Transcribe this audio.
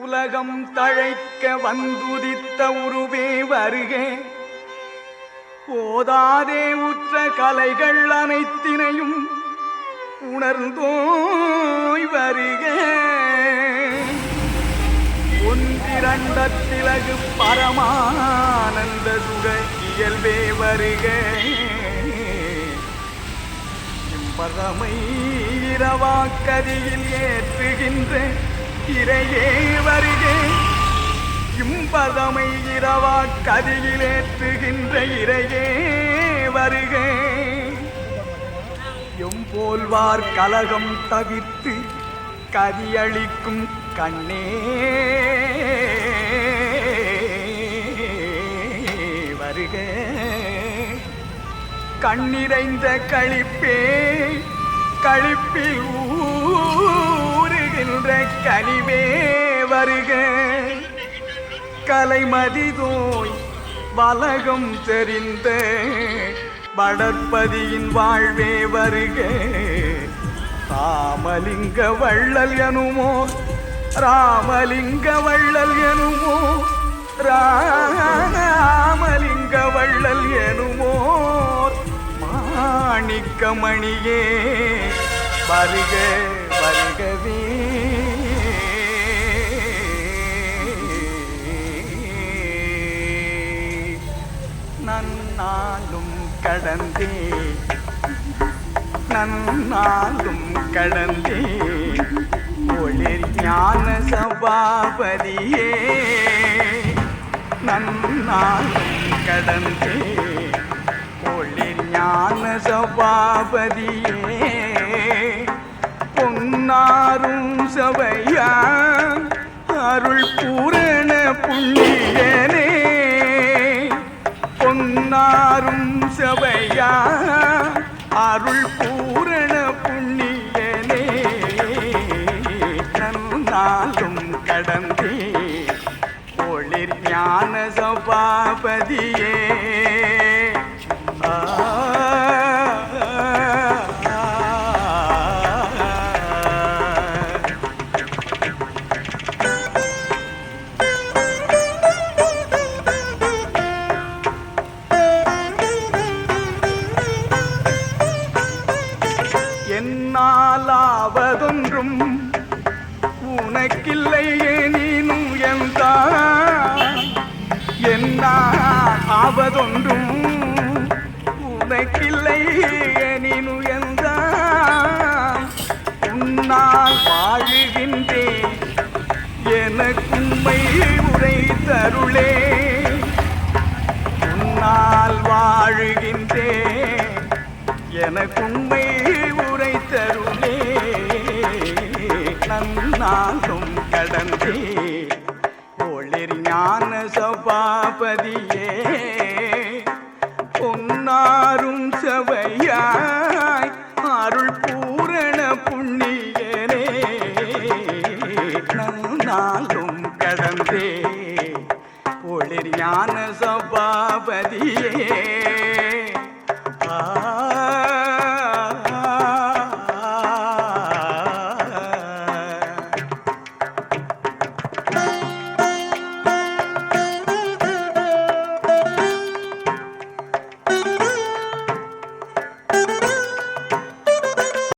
உலகம் தழைக்க வந்துதித்த உருவே வருகே. போதாதே உற்ற கலைகள் அனைத்தினையும் உணர்ந்தோய் வருக. ஒன்றிரண்டத்திலகு பரமானந்த சுக இயல்பே வருக. இம்பகமை இரவாக்கதியில் ஏற்றுகின்ற இறையே வருகே. இம்பதமை இரவா கதியில் இறையே வருக. எம்போல்வார் கலகம் தவிர்த்து கதியளிக்கும் கண்ணே. வருக. கண்ணிறைந்த களிப்பே கழிப்பில் ஊ கனிவே வருக. கலைமதிதோய் வலகம் தெரிந்த வளர்ப்பதியின் வாழ்வே வருக. ராமலிங்க வள்ளல் எனுமோ ராமலிங்க வள்ளல் எனுமோ ராமலிங்க வள்ளல் எனுமோ. மாணிக்கமணியே வருக வருகவே. நன்னாலும் கடந்தே. நன்னாலும் கடந்தே. ஒளிர் ஞான சபாபதியே. நன்னாலும் கடந்தே. ஒளிர் ஞான சபாபதியே. பொன்னாரும் சபையா அருள் பூரண புண்ணியனே பொன்னாரும் சபையா அருள் பூரண புண்ணியனே. நன்னாலும் கடந்தே. ஒளிர் ஞான சபாபதியே. ஆவதொன்றும் உனக்கில்லை எனினும் என்றான் உன்னால் வாழுகின்றேன் எனக்குண்மை உரை தருளே உன்னால் வாழுகின்றேன் எனக்குண்மை உரை தருளே நதியே பொன்னாரும் செவையாய் அருள் பூரண புண்ணியனே. நாளும் கடந்தே ஒளிர் ஞான சபாபதியே. ஆ